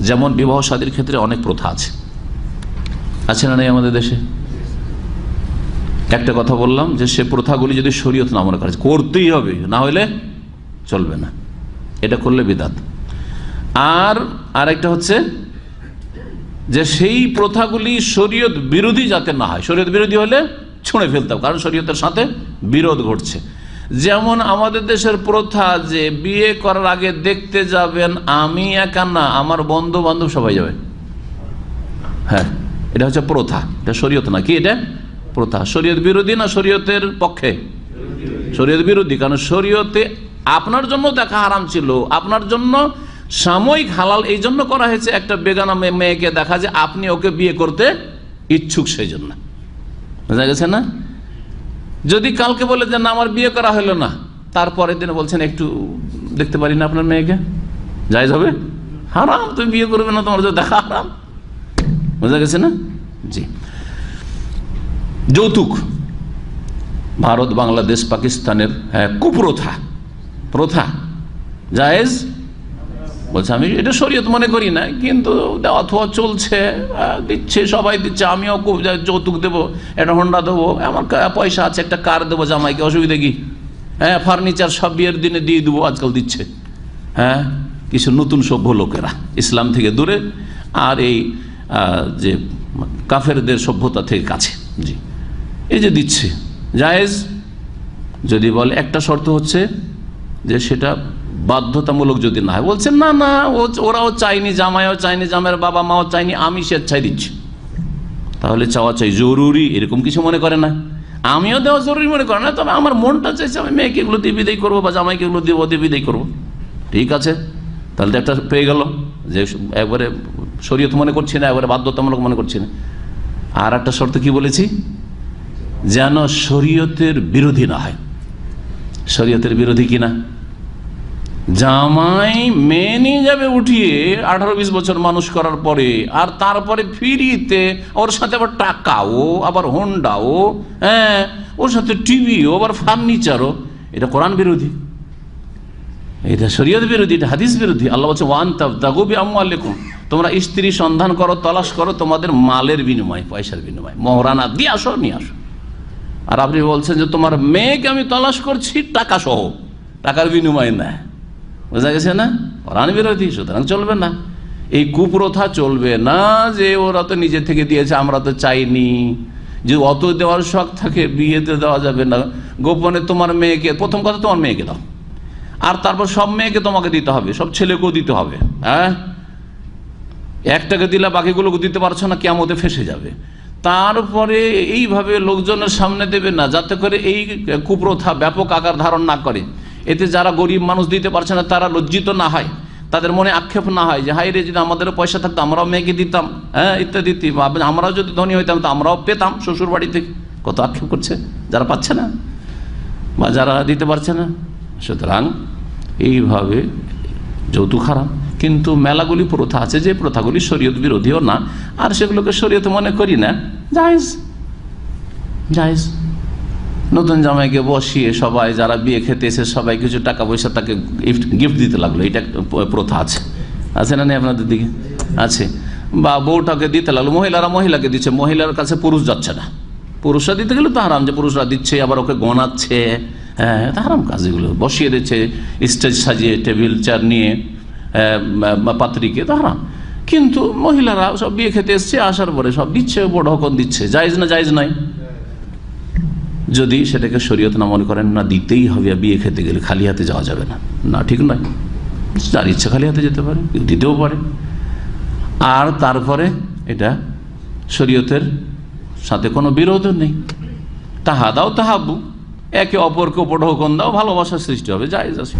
যেমন বিবাহ সাদীর ক্ষেত্রে অনেক প্রথা আছে। আছে না নেই আমাদের দেশে? একটা কথা বললাম যে সে প্রথাগুলি যদি শরীয়ত না মনে করে, করতেই হবে, না হলে চলবে না। এটা করলে বিদাত। আর আরেকটা হচ্ছে যে সেই প্রথাগুলি শরীয়ত বিরোধী যাতে না হয়, শরীয়ত বিরোধী হলে ছুঁড়ে ফেলতে হবে, কারণ শরীয়তের সাথে বিরোধ ঘটছে। যেমন আমাদের দেশের প্রথা যে বিয়ে করার আগে দেখতে যাবেন, আমি একা না, আমার বন্ধু বান্ধব সবাই যাবে। হ্যাঁ এটা হচ্ছে প্রথা। এটা শরীয়ত না, কি এটা? প্রথা। শরীয়ত বিরোধী না শরীয়তের পক্ষে? শরীয়ত বিরোধী, কারণ শরীয়তে আপনার জন্য দেখা হারাম ছিল, আপনার জন্য সাময়িক হালাল এই জন্য করা হয়েছে। একটা বেগানা মেয়ে- মেয়েকে দেখা যে আপনি ওকে বিয়ে করতে ইচ্ছুক সেই জন্য বোঝা গেছে না? যদি কালকে বলে যে না আমার বিয়ে করা হলো না তারপরের দিনে বলছেন একটু দেখতে পারি না আপনার মেয়েকে? যাই হবে? হারাম তুমি বিয়ে করবে না তোমার দেখা হারাম। বোঝা গেছে না? জি। যৌতুক। ভারত বাংলাদেশ পাকিস্তানের হ্যাঁ, কুপ্রথা। প্রথা। জায়েজ বলছে, আমি এটা শরীয়ত মনে করি না, কিন্তু অথবা চলছে দিচ্ছে, সবাই দিচ্ছে, আমিও যৌতুক দেবো, একটা হন্ডা দেবো, আমার পয়সা আছে, একটা কার দেবো জামাইকে, অসুবিধা কি? হ্যাঁ ফার্নিচার সব বিয়ের দিনে দিয়ে দেবো, আজকাল দিচ্ছে। হ্যাঁ কিছু নতুন সভ্য লোকেরা, ইসলাম থেকে দূরে, আর এই যে কাফেরদের সভ্যতা থেকে কাছে, জি। এই যে দিচ্ছে, জায়েজ, যদি বলে একটা শর্ত হচ্ছে যে সেটা বাধ্যতামূলক যদি না হয় বলছেন না না, ও, ওরাও চাইনি জামাইও চাইনি জামাইয়ের বাবা মাও চাইনি আমি স্বেচ্ছায় দিচ্ছি। তাহলে চাওয়া চাই জরুরি, এরকম কিছু মনে করে না। আমিও দেওয়া জরুরি মনে করে না, তবে আমার মনটা চাইছে, আমি মেয়েকে এগুলো দিয়ে বিদায় করব বা জামাইকে এগুলো দিয়ে দিয়ে বিদায় করব। ঠিক আছে? তাহলে তো একটা পেয়ে গেল যে একবারে শরীয়ত মনে করছি না, একবারে বাধ্যতামূলক মনে করছি না। আর একটা শর্ত কি বলেছি? যেন শরীয়তের বিরোধী না হয়। শরীয়তের বিরোধী কিনা? জামাই মেয়ে নিয়ে যাবে উঠিয়ে আঠারো বিশ বছর মানুষ করার পরে, আর তারপরে ফিরিতে ওর সাথে আবার টাকাও, আবার হোন্ডাও হ্যাঁ ওর সাথে টিভিও, আবার ফার্নিচারও। এটা কোরআন বিরোধী। এটা শরীয়ত বিরোধী, এটা হাদিস বিরোধী। আল্লাহ বলছে, ওয়ান তাগুবি আম্মালেকুম তোমরা স্ত্রী সন্ধান করো, তলাশ করো, তোমাদের মালের বিনিময়, পয়সার বিনিময়। মহরানা দিয়ে আসো, নিয়ে আসো। আর আপনি বলছেন যে তোমার মেয়েকে আমি তলাশ করছি টাকা সহ টাকার বিনিময় না। বোঝা গেছে না? কোরআন বিরোধী, সুতরাং চলবে না। এই কুপ্রথা চলবে না যে ওরা তো নিজে থেকে দিয়েছে, আমরা তো চাইনি। যে অত দেওয়ার শখ থাকে, বিয়েতে দেওয়া যাবে না। গোপনে তোমার মেয়েকে, প্রথম কথা তোমার মেয়েকে দাও। আর তারপর সব মেয়েকে তোমাকে দিতে হবে, সব ছেলেকেও দিতে হবে হ্যাঁ? একটাকে দিলে বাকিগুলোকে দিতে পারছ না কেমতে ফেসে যাবে। তারপরে এইভাবে লোকজনের সামনে দেবে না, যাতে করে এই কুপ্রথা ব্যাপক আকার ধারণ না করে। এতে যারা গরিব মানুষ দিতে পারছে না, তারা লজ্জিত না হয়। তাদের মনে আক্ষেপ না হয় যে হাই রে, যদি আমাদেরও পয়সা থাকতো, আমরাও মেয়েকে দিতাম। হ্যাঁ ইত্যাদি। আমরাও যদি ধনী হইতাম, তো আমরাও পেতাম শ্বশুর বাড়ি থেকে। কত আক্ষেপ করছে? যারা পাচ্ছে না বা যারা দিতে পারছে না। সুতরাং এইভাবে যৌতুক হারাম। কিন্তু মেলাগুলি প্রথা আছে যে, প্রথাগুলি শরীয়ত বিরোধীও না। আর সেগুলোকে শরীয়ত মনে করি না। জায়েজ। জায়েজ। নতুন জামাইকে বসিয়ে সবাই যারা বিয়ে খেতে এসে সবাই কিছু টাকা পয়সা তাকে গিফট গিফট দিতে লাগল। এটা একটা প্রথা আছে। আছে না নেই আপনাদের দিকে? আছে। বা বউটাকে দিতে লাগল। মহিলারা মহিলাকে দিচ্ছে। মহিলার কাছে পুরুষ যাচ্ছে না। পুরুষরা দিতে গেলে তো হারাম যে পুরুষরা দিচ্ছে, আবার ওকে গনাচ্ছে হ্যাঁ হারাম কাজ এগুলো। বসিয়ে দিচ্ছে, স্টেজ সাজিয়ে, টেবিল, চেয়ার নিয়ে পাত্রীকে, তো হারাম। কিন্তু মহিলারা সব বিয়ে খেতে এসছে, আসার পরে সব দিচ্ছে, বড় হকন দিচ্ছে। জায়জ না জায়জ নয় যদি সেটাকে শরীয়ত না মনে করেন, না দিতেই হবে বিয়ে খেতে গেলে খালি হাতে যাওয়া যাবে না। না, ঠিক নয়। যার ইচ্ছা খালি হাতে যেতে পারে দিতেও পারে। আর তারপরে এটা শরীয়তের সাথে কোনো বিরোধ নেই। তাহা দাও তাহাবু একে অপরকে উপঢৌকন দাও, ভালোবাসার সৃষ্টি হবে, যাই